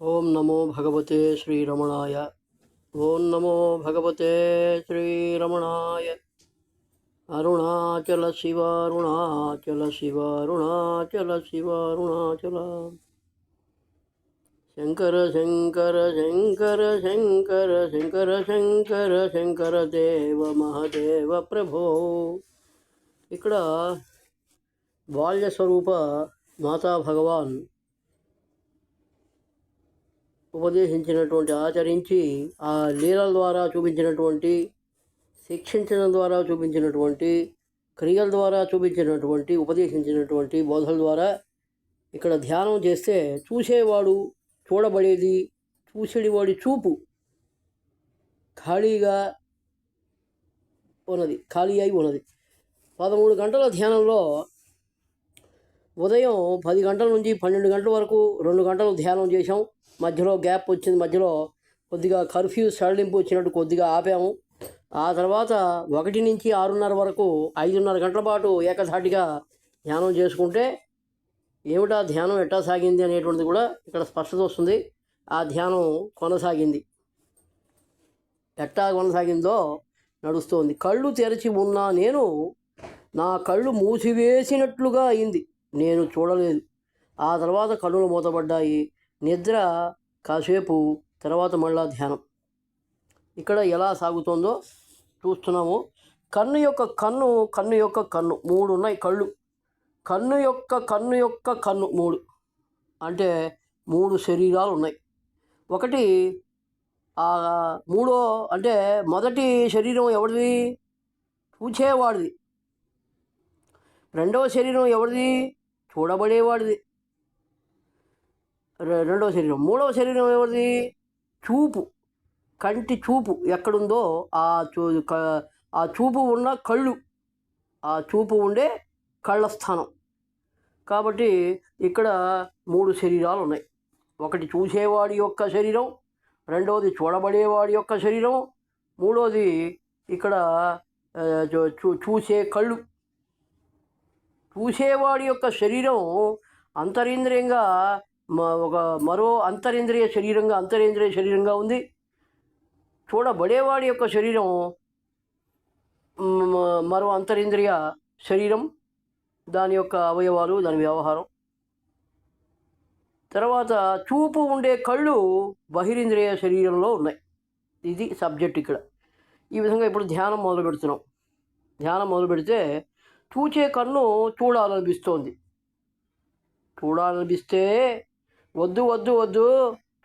ఓం నమో భగవతే శ్రీరమణాయ ఓం నమో భగవతే శ్రీరమణాయ అరుణాచల శివ అరుణాచల శివ అరుణాచల శివ అరుణాచల శంకర శంకర శంకర శంకర శంకర శంకర శంకర దేవ మహదేవ ప్రభో ఇక్కడ బాల్య స్వరూప మాతా భగవాన్ ఉపదేశించినటువంటి ఆచరించి ఆ లీలల ద్వారా చూపించినటువంటి శిక్షించడం ద్వారా చూపించినటువంటి క్రియల ద్వారా చూపించినటువంటి ఉపదేశించినటువంటి బోధల ద్వారా ఇక్కడ ధ్యానం చేస్తే చూసేవాడు చూడబడేది చూసేవాడి చూపు ఖాళీగా ఉన్నది ఖాళీ అయి ఉన్నది. పదమూడు గంటల ధ్యానంలో ఉదయం పది గంటల నుంచి పన్నెండు గంటల వరకు రెండు గంటలు ధ్యానం చేశాం. మధ్యలో గ్యాప్ వచ్చింది మధ్యలో. కొద్దిగా కర్ఫ్యూ సడలింపు వచ్చినట్టు కొద్దిగా ఆపాము. ఆ తర్వాత ఒకటి నుంచి ఆరున్నర వరకు ఐదున్నర గంటల పాటు ఏకధాటిగా ధ్యానం చేసుకుంటే ఏమిటా ధ్యానం ఎట్టా సాగింది అనేటువంటిది కూడా ఇక్కడ స్పష్టత వస్తుంది. ఆ ధ్యానం కొనసాగింది. ఎట్టా కొనసాగిందో నడుస్తోంది. కళ్ళు తెరిచి ఉన్న నేను నా కళ్ళు మూసివేసినట్లుగా అయింది. నేను చూడలేదు. ఆ తర్వాత కళ్ళు మూతపడ్డాయి. నిద్ర కాసేపు తర్వాత మళ్ళా ధ్యానం. ఇక్కడ ఎలా సాగుతోందో చూస్తున్నాము. కన్ను యొక్క కన్ను కన్ను యొక్క కన్ను మూడు ఉన్నాయి కళ్ళు. కన్ను యొక్క కన్ను యొక్క కన్ను మూడు. అంటే మూడు శరీరాలు ఉన్నాయి. ఒకటి ఆ మూడో అంటే మొదటి శరీరం ఎవరిది? చూచేవాడిది. రెండవ శరీరం ఎవరిది? చూడబడేవాడిది. రెండవ శరీరం. మూడవ శరీరం ఎవరిది? చూపు. కంటి చూపు ఎక్కడుందో ఆ చూ ఆ చూపు ఉన్న కళ్ళు. ఆ చూపు ఉండే కళ్ళ స్థానం కాబట్టి ఇక్కడ మూడు శరీరాలు ఉన్నాయి ఒకటి చూసేవాడి యొక్క శరీరం రెండవది చూడబడేవాడి యొక్క శరీరం మూడవది ఇక్కడ చూసే కళ్ళు. చూసేవాడి యొక్క శరీరం అంతరింద్రియంగా ఒక మరో అంతరింద్రియ శరీరంగా అంతరేంద్రియ శరీరంగా ఉంది. చూడబడేవాడి యొక్క శరీరం మరో అంతరేంద్రియ శరీరం దాని యొక్క అవయవాలు దాని వ్యవహారం. తర్వాత చూపు ఉండే కళ్ళు బహిరింద్రియ శరీరంలో ఉన్నాయి. ఇది సబ్జెక్ట్ ఇక్కడ. ఈ విధంగా ఇప్పుడు ధ్యానం మొదలు పెడుతున్నాం. ధ్యానం మొదలు పెడితే చూచే కన్ను చూడాలనిపిస్తోంది. చూడాలనిపిస్తే వద్దు వద్దు వద్దు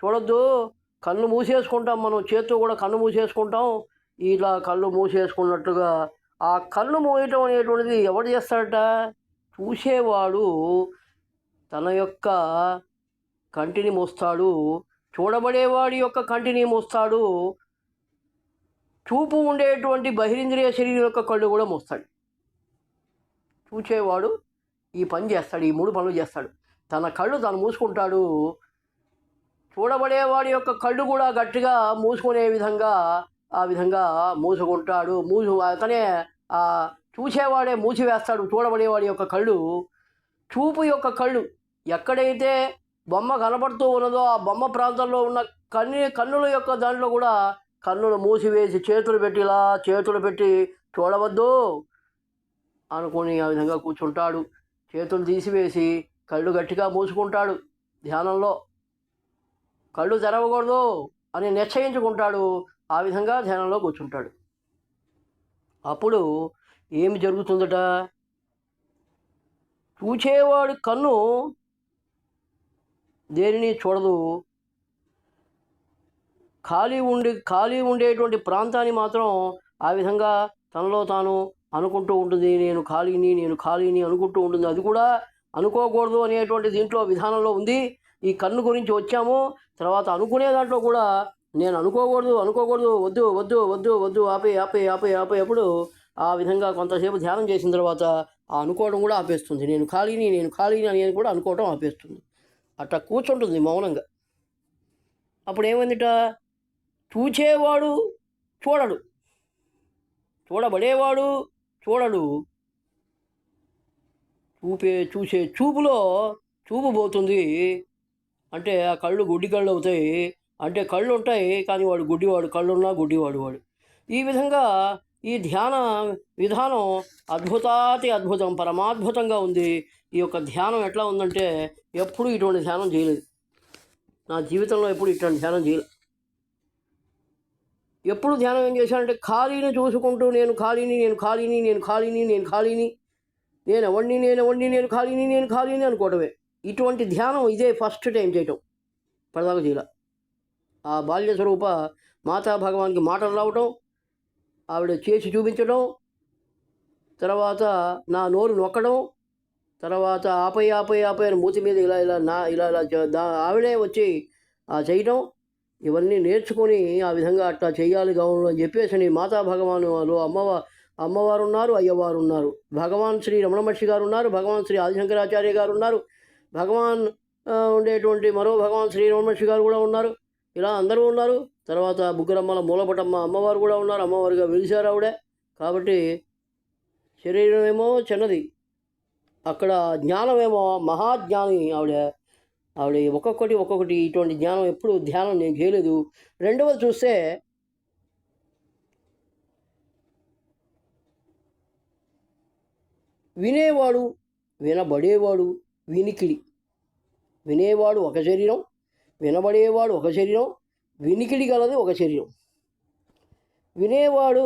చూడొద్దు. కళ్ళు మూసేసుకుంటాం మనం చేత్తో కూడా కళ్ళు మూసేసుకుంటాం. ఇలా కళ్ళు మూసేసుకున్నట్టుగా ఆ కళ్ళు మూయటం అనేటువంటిది ఎవడు చేస్తాడట? చూసేవాడు తన యొక్క కంటిని మోస్తాడు. చూడబడేవాడి యొక్క కంటిని మోస్తాడు. చూపు ఉండేటువంటి బహిరింద్రియ శరీరం యొక్క కళ్ళు కూడా మోస్తాడు. చూసేవాడు ఈ పని చేస్తాడు ఈ మూడు పనులు చేస్తాడు. తన కళ్ళు తను మూసుకుంటాడు. చూడబడేవాడి యొక్క కళ్ళు కూడా గట్టిగా మూసుకునే విధంగా ఆ విధంగా మూసుకుంటాడు. మూసు అతనే ఆ చూసేవాడే మూసివేస్తాడు చూడబడేవాడి యొక్క కళ్ళు. చూపు యొక్క కళ్ళు ఎక్కడైతే బొమ్మ కనబడుతూ ఉన్నదో ఆ బొమ్మ ప్రాంతంలో ఉన్న కన్ను కన్నుల యొక్క దాంట్లో కూడా కన్నులు మూసివేసి చేతులు పెట్టి ఇలా చేతులు పెట్టి చూడవద్దు అనుకుని ఆ విధంగా కూర్చుంటాడు. చేతులు తీసివేసి కళ్ళు గట్టిగా మూసుకుంటాడు ధ్యానంలో. కళ్ళు తెరవకూడదు అని నిశ్చయించుకుంటాడు. ఆ విధంగా ధ్యానంలో కూర్చుంటాడు. అప్పుడు ఏమి జరుగుతుందట? చూచేవాడి కన్ను దేనిని చూడదు. ఖాళీ ఉండి ఖాళీ ఉండేటువంటి ప్రాంతాన్ని మాత్రం ఆ విధంగా తనలో తాను అనుకుంటూ ఉంటుంది. నేను ఖాళీని నేను ఖాళీని అనుకుంటూ ఉంటుంది. అది కూడా అనుకోకూడదు అనేటువంటి దీంట్లో విధానంలో ఉంది. ఈ కన్ను గురించి వచ్చాము. తర్వాత అనుకునే దాంట్లో కూడా నేను అనుకోకూడదు అనుకోకూడదు వద్దు వద్దు వద్దు వద్దు ఆపే ఆపే ఆపే ఆపేటప్పుడు ఆ విధంగా కొంతసేపు ధ్యానం చేసిన తర్వాత ఆ అనుకోవడం కూడా ఆపేస్తుంది. నేను ఖాళీని నేను ఖాళీని అనేది కూడా అనుకోవడం ఆపేస్తుంది. అట్లా కూర్చుంటుంది మౌనంగా. అప్పుడు ఏమైందిట? చూచేవాడు చూడడు. చూడబడేవాడు చూడడు. చూపే చూసే చూపులో చూపు పోతుంది. అంటే ఆ కళ్ళు గుడ్డి కళ్ళు అవుతాయి. అంటే కళ్ళు ఉంటాయి కానీ వాడు గుడ్డివాడు. కళ్ళున్నా గుడ్డివాడు వాడు. ఈ విధంగా ఈ ధ్యాన విధానం అద్భుతాతి అద్భుతం పరమాద్భుతంగా ఉంది. ఈ యొక్క ధ్యానం ఎట్లా ఉందంటే ఎప్పుడు ఇటువంటి ధ్యానం చేయలేదు. నా జీవితంలో ఎప్పుడు ఇటువంటి ధ్యానం చేయలేదు ఎప్పుడు ధ్యానం ఏం చేశానంటే ఖాళీని చూసుకుంటూ నేను ఖాళీని నేను ఖాళీని నేను ఖాళీని నేను ఖాళీని నేను వండి నేను వండి నేను ఖాళీని నేను ఖాళీని అనుకోవటమే. ఇటువంటి ధ్యానం ఇదే ఫస్ట్ టైం చేయటం. పడదాక చేయాల. ఆ బాల్య స్వరూప మాతా భగవాన్కి మాటలు రావటం ఆవిడ చేసి చూపించడం తర్వాత నా నోరు నొక్కడం తర్వాత ఆపై ఆపై ఆపై అని మూతి మీద ఇలా ఇలా నా ఇలా ఇలా ఆవిడే వచ్చి ఆ చేయటం ఇవన్నీ నేర్చుకొని ఆ విధంగా అట్లా చేయాలి గౌరవం అని చెప్పేసి మాతా భగవాను వాళ్ళు అమ్మవారు అమ్మవారు ఉన్నారు అయ్యవారు ఉన్నారు భగవాన్ శ్రీ రమణ మహర్షి గారు ఉన్నారు భగవాన్ శ్రీ ఆదిశంకరాచార్య గారు ఉన్నారు భగవాన్ ఉండేటువంటి మరో భగవాన్ శ్రీ రమణ మహర్షి గారు కూడా ఉన్నారు. ఇలా అందరూ ఉన్నారు. తర్వాత బుగ్గరమ్మల మూలపటమ్మ అమ్మవారు కూడా ఉన్నారు. అమ్మవారుగా వెలిశారు ఆవిడే. కాబట్టి శరీరం ఏమో చిన్నది. అక్కడ జ్ఞానమేమో మహాజ్ఞాని ఆవిడ. ఆవిడ ఒక్కొక్కటి ఒక్కొక్కటి ఇటువంటి జ్ఞానం ఎప్పుడు ధ్యానం నేను చేయలేదు. రెండవది చూస్తే వినేవాడు వినబడేవాడు వినికిడి. వినేవాడు ఒక శరీరం వినబడేవాడు ఒక శరీరం వినికిడి గలది ఒక శరీరం. వినేవాడు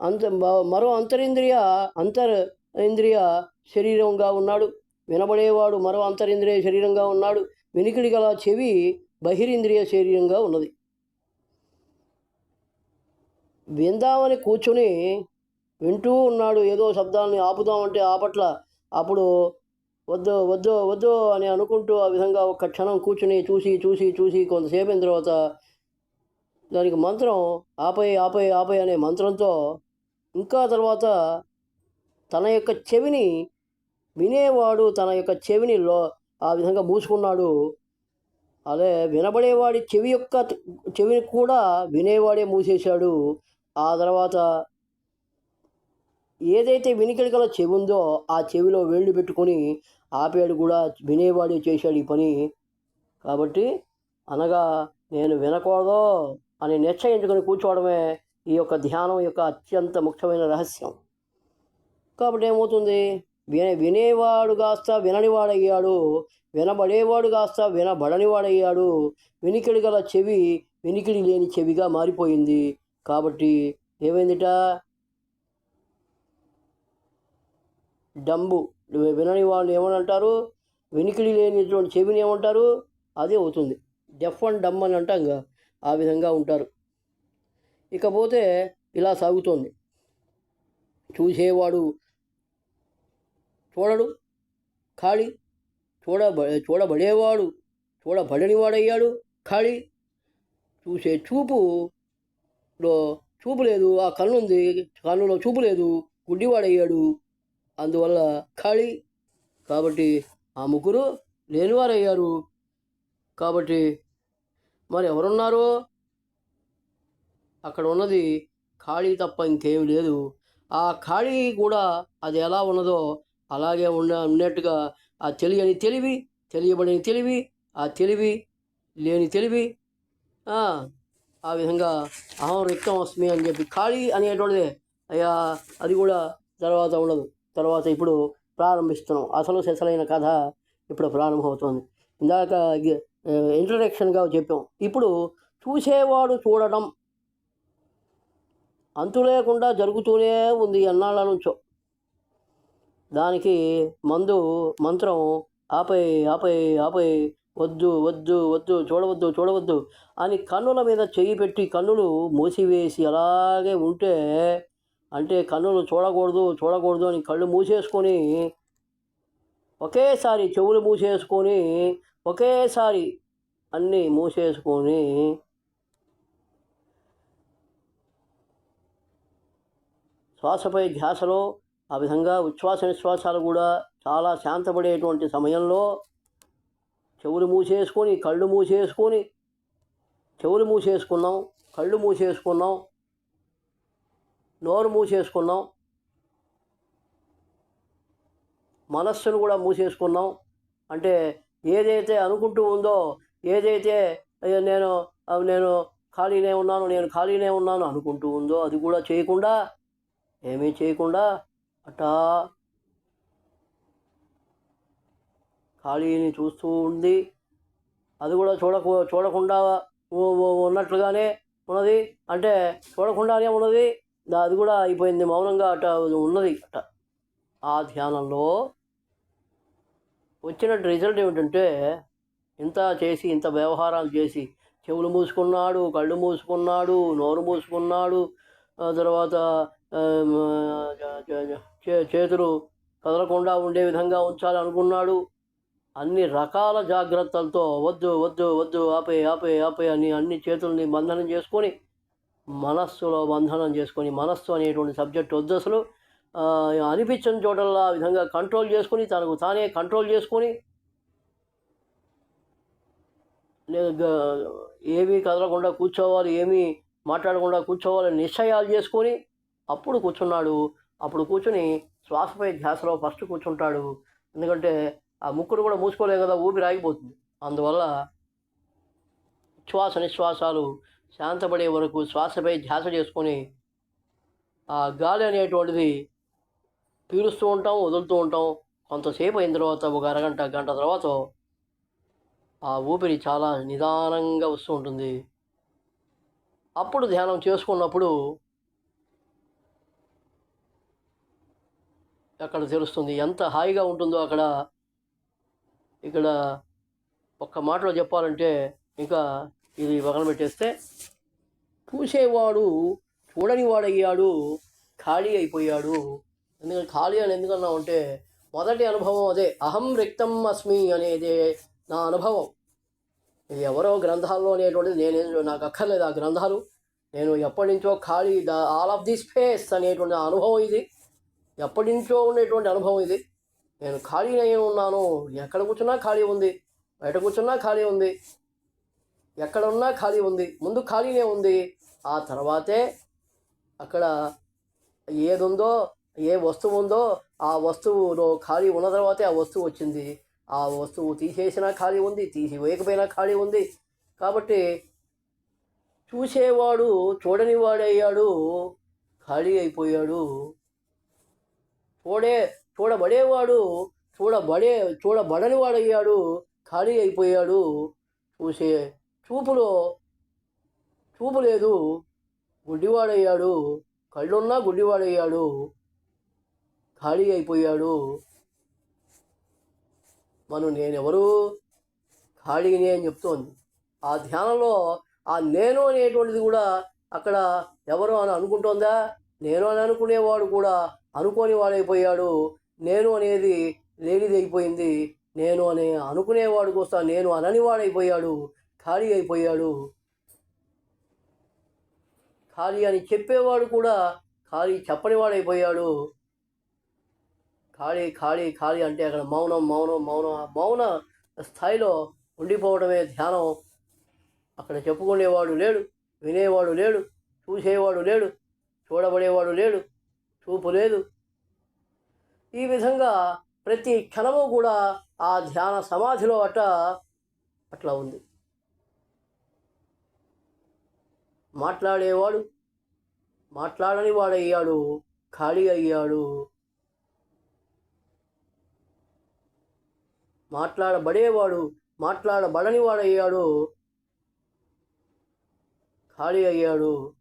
అంత మరో అంతరింద్రియ అంతర్ ఇంద్రియ శరీరంగా ఉన్నాడు. వినబడేవాడు మరో అంతరింద్రియ శరీరంగా ఉన్నాడు. వినికిడి గల చెవి బహిరింద్రియ శరీరంగా ఉన్నది. విందామని కూర్చొని వింటూ ఉన్నాడు ఏదో శబ్దాన్ని ఆపుదామంటే ఆపట్ల అప్పుడు వద్దు వద్దు వద్దు అని అనుకుంటూ ఆ విధంగా ఒక క్షణం కూర్చుని చూసి చూసి చూసి కొంతసేపు అయిన తర్వాత దానికి మంత్రం ఆపై ఆపై ఆపై అనే మంత్రంతో ఇంకా తర్వాత తన యొక్క చెవిని వినేవాడు తన యొక్క చెవిని లో ఆ విధంగా మూసుకున్నాడు. అదే వినబడేవాడి చెవి యొక్క చెవిని కూడా వినేవాడే మూసేశాడు. ఆ తర్వాత ఏదైతే వినికిడి గల చెవి ఉందో ఆ చెవిలో వేళ్ళు పెట్టుకొని ఆపేడు కూడా వినేవాడే చేశాడు ఈ పని. కాబట్టి అనగా నేను వినకూడదు అని నిశ్చయించుకొని కూర్చోవడమే ఈ యొక్క ధ్యానం యొక్క అత్యంత ముఖ్యమైన రహస్యం. కాబట్టి ఏమవుతుంది? వినే వినేవాడు కాస్త విననివాడయ్యాడు వినబడేవాడు కాస్త వినబడనివాడయ్యాడు వినికిడి గల చెవి వినికిడి లేని చెవిగా మారిపోయింది. కాబట్టి ఏమైందిట? డంబు. వినని వాళ్ళు ఏమని వెనికిడి లేనిటువంటి చెవిని ఏమంటారు? అదే అవుతుంది. డెఫ్ అండ్ డమ్ అని అంటాం ఆ విధంగా ఉంటారు. ఇకపోతే ఇలా సాగుతోంది. చూసేవాడు చూడడు ఖాళీ చూడ చూడబడేవాడు చూడబడనివాడయ్యాడు ఖాళీ చూసే చూపులో చూపు లేదు ఆ కన్ను ఉంది కన్నులో చూపు లేదు గుడ్డివాడయ్యాడు అందువల్ల ఖాళీ. కాబట్టి ఆ ముగ్గురు లేనివారయ్యారు. కాబట్టి మరి ఎవరున్నారు అక్కడ ఉన్నది ఖాళీ తప్ప ఇంకేం లేదు. ఆ ఖాళీ కూడా అది ఎలా ఉన్నదో అలాగే ఉన్న ఉన్నట్టుగా ఆ తెలియని తెలివి తెలియబడిన తెలివి ఆ తెలివి లేని తెలివి ఆ, ఆ విధంగా అహం రిక్తం వస్తుంది అని చెప్పి ఖాళీ అనేటువంటిదే. అయ్యా అది కూడా తర్వాత ఉండదు. తర్వాత ఇప్పుడు ప్రారంభిస్తున్నాం. అసలు సెసలైన కథ ఇప్పుడు ప్రారంభమవుతుంది. ఇందాక ఇంట్రడక్షన్గా చెప్పాం. ఇప్పుడు చూసేవాడు చూడటం అంతు లేకుండా జరుగుతూనే ఉంది ఎన్నాళ్ళ నుంచో. దానికి మందు మంత్రం ఆపై ఆపై ఆపై వద్దు వద్దు వద్దు చూడవద్దు చూడవద్దు అని కన్నుల మీద చెయ్యి పెట్టి కన్నులు మూసివేసి అలాగే ఉంటే అంటే కన్నులు చూడకూడదు చూడకూడదు అని కళ్ళు మూసేసుకొని ఒకేసారి చెవులు మూసేసుకొని ఒకేసారి అన్నీ మూసేసుకొని శ్వాసపై ధ్యాసలో ఆ విధంగా ఉచ్ఛ్వాస నిశ్వాసాలు కూడా చాలా శాంతపడేటువంటి సమయంలో చెవులు మూసేసుకొని కళ్ళు మూసేసుకొని చెవులు మూసేసుకున్నాం కళ్ళు మూసేసుకున్నాం నోరు మూసేసుకున్నాం. మనస్సును కూడా మూసేసుకున్నాం. అంటే ఏదైతే అనుకుంటూ ఉందో ఏదైతే నేను నేను ఖాళీనే ఉన్నాను నేను ఖాళీనే ఉన్నాను అనుకుంటూ ఉందో అది కూడా చేయకుండా ఏమీ చేయకుండా అట్టా ఖాళీని చూస్తూ ఉంది. అది కూడా చూడకు చూడకుండా ఉన్నట్లుగానే ఉన్నది. అంటే చూడకుండానే ఉన్నది. అది కూడా అయిపోయింది. మౌనంగా అట ఉన్నది అట. ఆ ధ్యానంలో వచ్చిన రిజల్ట్ ఏమిటంటే ఇంత చేసి ఇంత వ్యవహారాలు చేసి చెవులు మూసుకున్నాడు కళ్ళు మూసుకున్నాడు నోరు మూసుకున్నాడు తర్వాత చే- చేతులు కదలకుండా ఉండే విధంగా ఉంచాలనుకున్నాడు. అన్ని రకాల జాగ్రత్తలతో వద్దు వద్దు వద్దు ఆపే ఆపే ఆపే అని అన్ని చేతుల్ని బంధనం చేసుకొని మనస్సులో బంధనం చేసుకొని మనస్సు అనేటువంటి సబ్జెక్ట్ వద్దు అసలు. అనిపించని చోటల్లా ఆ విధంగా కంట్రోల్ చేసుకొని తనకు తానే కంట్రోల్ చేసుకొని ఏమీ కదలకుండా కూర్చోవాలి ఏమీ మాట్లాడకుండా కూర్చోవాలి నిశ్చయాలు చేసుకొని అప్పుడు కూర్చున్నాడు. అప్పుడు కూర్చుని శ్వాసపై ధ్యాసలో ఫస్ట్ కూర్చుంటాడు. ఎందుకంటే ఆ ముక్కును కూడా మూసుకోలేం కదా ఊపిరి ఆగిపోతుంది. అందువల్ల శ్వాస నిశ్వాసాలు శాంతపడే వరకు శ్వాసపై ధ్యాస చేసుకొని ఆ గాలి అనేటువంటిది పీలుస్తూ ఉంటాం వదులుతూ ఉంటాం. కొంతసేపు అయిన తర్వాత ఒక అరగంట గంట తర్వాత ఆ ఊపిరి చాలా నిదానంగా వస్తూ ఉంటుంది. అప్పుడు ధ్యానం చేసుకున్నప్పుడు అక్కడ తెలుస్తుంది? ఎంత హాయిగా ఉంటుందో అక్కడ. ఇక్కడ ఒక్క మాటలో చెప్పాలంటే ఇంకా ఇది పక్కన పెట్టేస్తే పూసేవాడు చూడని వాడయ్యాడు ఖాళీ అయిపోయాడు. ఎందుకంటే ఖాళీ అని ఎందుకన్నా అంటే మొదటి అనుభవం అదే అహం రిక్తం అస్మి అనేది నా అనుభవం. ఇది ఎవరో గ్రంథాల్లో అనేటువంటిది నేను నాకు అక్కర్లేదు ఆ గ్రంథాలు. నేను ఎప్పటి నుంచో ఖాళీ the all of the space అనేటువంటి అనుభవం ఇది. ఎప్పటి నుంచో ఉండేటువంటి అనుభవం ఇది. నేను ఖాళీ అయి ఉన్నాను. ఎక్కడ కూర్చున్నా ఖాళీ ఉంది. బయట కూర్చున్నా ఖాళీ ఉంది. ఎక్కడ ఉన్నా ఖాళీ ఉంది ముందు ఖాళీనే ఉంది. ఆ తర్వాతే అక్కడ ఏది ఉందో ఏ వస్తువు ఉందో ఆ వస్తువులో ఖాళీ ఉన్న తర్వాతే ఆ వస్తువు వచ్చింది. ఆ వస్తువు తీసేసినా ఖాళీ ఉంది తీసి వేయకపోయినా ఖాళీ ఉంది. కాబట్టి చూసేవాడు చూడని వాడయ్యాడు ఖాళీ అయిపోయాడు. చూడే చూడబడేవాడు చూడబడే చూడబడని వాడయ్యాడు ఖాళీ అయిపోయాడు. చూసే చూపులో చూపు లేదు గుడ్డివాడయ్యాడు. కళ్ళున్నా గుడ్డివాడయ్యాడు. ఖాళీ అయిపోయాడు. మనం నేనెవరు? ఖాళీనే అని చెప్తోంది. ఆ ధ్యానంలో ఆ నేను అనేటువంటిది కూడా అక్కడ ఎవరు అని అనుకుంటోందా? నేను అని అనుకునేవాడు కూడా అనుకోని వాడైపోయాడు. నేను అనేది లేనిది అయిపోయింది నేను అనే అనుకునేవాడు కోసం నేను అనని వాడైపోయాడు. ఖాళీ అయిపోయాడు. ఖాళీ అని చెప్పేవాడు కూడా ఖాళీ చెప్పనివాడు అయిపోయాడు ఖాళీ ఖాళీ ఖాళీ అంటే అక్కడ మౌనం మౌనం మౌనం. ఆ మౌన స్థాయిలో ఉండిపోవడమే ధ్యానం. అక్కడ చెప్పుకునేవాడు లేడు వినేవాడు లేడు చూసేవాడు లేడు చూడబడేవాడు లేడు చూపు లేదు. ఈ విధంగా ప్రతి క్షణము కూడా ఆ ధ్యాన సమాధిలో అట అట్లా ఉంది. మాట్లాడేవాడు మాట్లాడని వాడయ్యాడు ఖాళీ అయ్యాడు. మాట్లాడబడేవాడు మాట్లాడబడని వాడయ్యాడు ఖాళీ అయ్యాడు.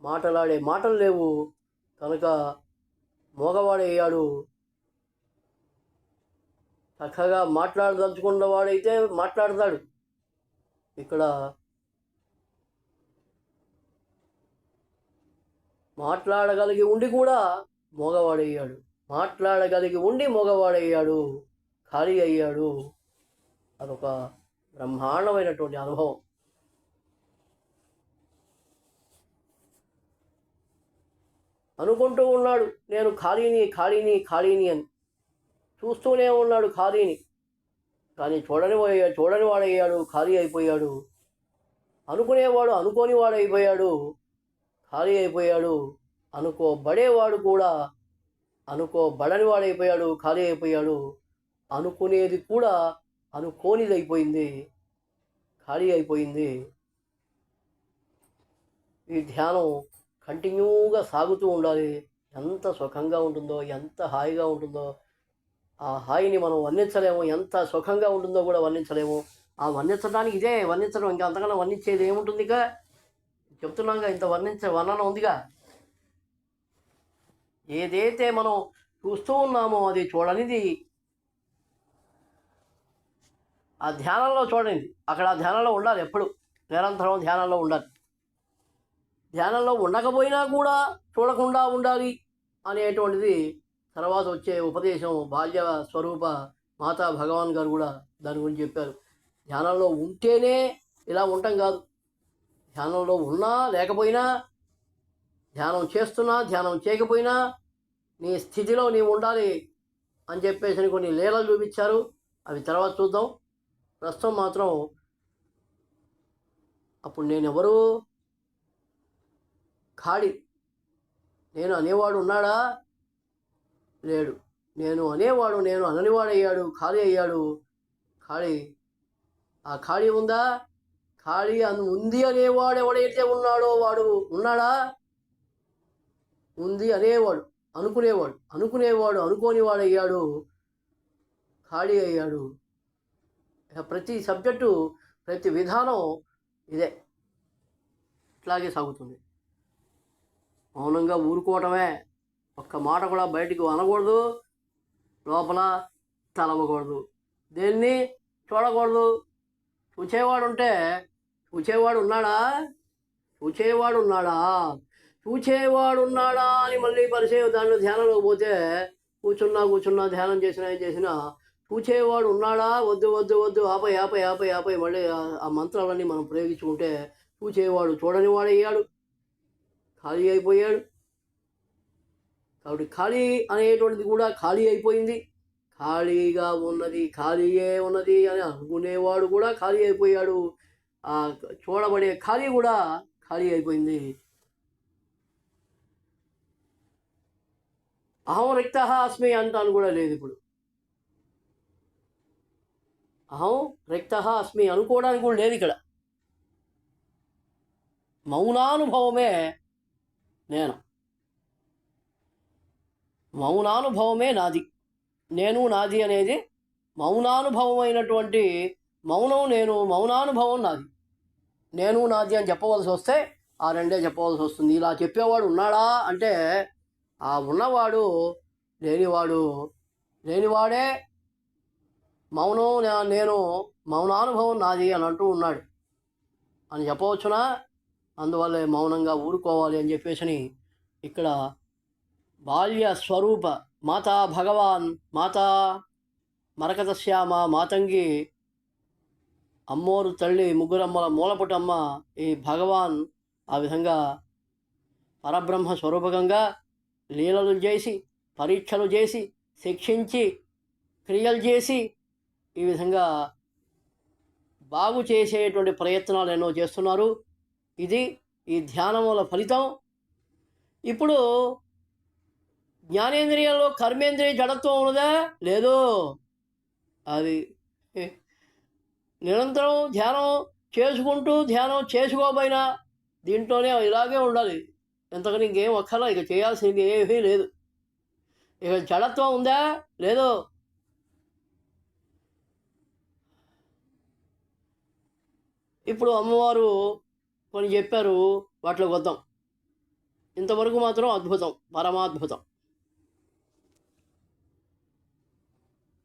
మాట్లాడే మాటలు లేవు కనుక మగవాడయ్యాడు. చక్కగా మాట్లాడదలుచుకున్న వాడైతే మాట్లాడతాడు. ఇక్కడ మాట్లాడగలిగి ఉండి కూడా మగవాడయ్యాడు. మాట్లాడగలిగి ఉండి మగవాడయ్యాడు. ఖాళీ అయ్యాడు. అదొక బ్రహ్మాండమైనటువంటి అనుభవం. అనుకుంటూ ఉన్నాడు నేను ఖాళీని ఖాళీని ఖాళీని అని. చూస్తూనే ఉన్నాడు ఖాళీని. కానీ చూడని చూడని వాడయ్యాడు ఖాళీ అయిపోయాడు. అనుకునేవాడు అనుకోని వాడైపోయాడు. ఖాళీ అయిపోయాడు. అనుకోబడేవాడు కూడా అనుకోబడని వాడైపోయాడు ఖాళీ అయిపోయాడు. అనుకునేది కూడా అనుకోనిది అయిపోయింది ఖాళీ అయిపోయింది. ఈ ధ్యానం కంటిన్యూగా సాగుతూ ఉండాలి. ఎంత సుఖంగా ఉంటుందో ఎంత హాయిగా ఉంటుందో ఆ హాయిని మనం వర్ణించలేము. ఎంత సుఖంగా ఉంటుందో కూడా వర్ణించలేము. ఆ వర్ణించడానికి ఇదే వర్ణించడం. ఇంకా అంతకన్నా వర్ణించేది ఏముంటుంది ఇంకా చెప్తున్నాగా ఇంత వర్ణించే వర్ణన ఉందిగా. ఏదైతే మనం చూస్తూ ఉన్నామో అది చూడనిది. ఆ ధ్యానంలో చూడండి అక్కడ ఆ ధ్యానంలో ఉండాలి ఎప్పుడు. నిరంతరం ధ్యానంలో ఉండాలి. ధ్యానంలో ఉండకపోయినా కూడా చూడకుండా ఉండాలి అనేటువంటిది తర్వాత వచ్చే ఉపదేశం బాల్య స్వరూప మాతా భగవాన్ గారు కూడా దాని గురించి చెప్పారు. ధ్యానంలో ఉంటేనే ఇలా ఉండటం కాదు. ధ్యానంలో ఉన్నా లేకపోయినా ధ్యానం చేస్తున్నా ధ్యానం చేయకపోయినా నీ స్థితిలో నీవు ఉండాలి అని చెప్పేసి కొన్ని లీలలు చూపించారు. అవి తర్వాత చూద్దాం. ప్రస్తుతం మాత్రం అప్పుడు నేను ఎవరు ఖాళీ. నేను అనేవాడు ఉన్నాడా? లేడు. నేను అనేవాడు నేను అననివాడయ్యాడు ఖాళీ అయ్యాడు. ఖాళీ. ఆ ఖాళీ ఉందా? ఖాళీ అందు ఉంది అనేవాడు ఎవడైతే ఉన్నాడో వాడు ఉన్నాడా? ఉంది అనేవాడు అనుకునేవాడు అనుకునేవాడు అనుకోనివాడు అయ్యాడు ఖాళీ అయ్యాడు. ఇక ప్రతి సబ్జెక్టు ప్రతి విధానం ఇదే. ఇట్లాగే సాగుతుంది. మౌనంగా ఊరుకోవటమే. ఒక్క మాట కూడా బయటికి అనకూడదు లోపల తలవకూడదు. దేన్ని? చూడకూడదు. చూచేవాడు ఉంటే చూచేవాడు ఉన్నాడా చూచేవాడు ఉన్నాడా చూచేవాడు ఉన్నాడా అని మళ్ళీ పరిచయం దాంట్లో ధ్యానంలో పోతే కూర్చున్నా కూర్చున్నా ధ్యానం చేసినా ఏం చేసినా చూచేవాడు ఉన్నాడా వద్దు వద్దు వద్దు ఆపై ఆపై ఆపై ఆపై మళ్ళీ ఆ- మంత్రాలన్నీ మనం ప్రయోగించుకుంటే చూచేవాడు చూడని వాడు అయ్యాడు ఖాళీ అయిపోయాడు. కాబట్టి ఖాళీ అనేటువంటిది కూడా ఖాళీ అయిపోయింది. ఖాళీగా ఉన్నది ఖాళీయే ఉన్నది అని అనుకునేవాడు కూడా ఖాళీ అయిపోయాడు. చూడబడే ఖాళీ కూడా ఖాళీ అయిపోయింది. అహం రిక్త అస్మి అంటాను కూడా లేదు ఇప్పుడు. అహం రిక్త అస్మి అనుకోవడానికి కూడా లేదు ఇక్కడ. మౌనానుభవమే నేను. మౌనానుభవమే నాది. నేను నాది అనేది మౌనానుభవమైనటువంటి మౌనం నేను మౌనానుభవం నాది. నేను నాది అని చెప్పవలసి వస్తే ఆ రెండే చెప్పవలసి వస్తుంది. ఇలా చెప్పేవాడు ఉన్నాడా అంటే ఆ ఉన్నవాడు లేనివాడు లేనివాడే మౌనం నేను మౌనానుభవం నాది అని అంటూ ఉన్నాడు. అని చెప్పవచ్చునా? అందువల్లే మౌనంగా ఊరుకోవాలి అని చెప్పేసి ఇక్కడ బాల్య స్వరూప మాతా భగవాన్ మాతా మరకతశ్యామ మాతంగి అమ్మోరు తల్లి ముగ్గురమ్మల మూలపుటమ్మ ఈ భగవాన్ ఆ విధంగా పరబ్రహ్మ స్వరూపకంగా లీలలు చేసి పరీక్షలు చేసి శిక్షించి క్రియలు చేసి ఈ విధంగా బాగు చేసేటువంటి ప్రయత్నాలు ఎన్నో చేస్తున్నారు. ఇది ఈ ధ్యానముల ఫలితం. ఇప్పుడు జ్ఞానేంద్రియంలో కర్మేంద్రియ జడత్వం ఉన్నదా? లేదు అది నిరంతరం ధ్యానం చేసుకుంటూ ధ్యానం చేసుకోబోయినా దీంట్లోనే ఇలాగే ఉండాలి. ఇంతకని ఇంకేం ఒక్కలా ఇక చేయాల్సింది ఏమీ లేదు. ఇక జడత్వం ఉందా? లేదు. ఇప్పుడు అమ్మవారు కొన్ని చెప్పారు వాటిలోకి వద్దాం ఇంతవరకు మాత్రం అద్భుతం పరమాద్భుతం.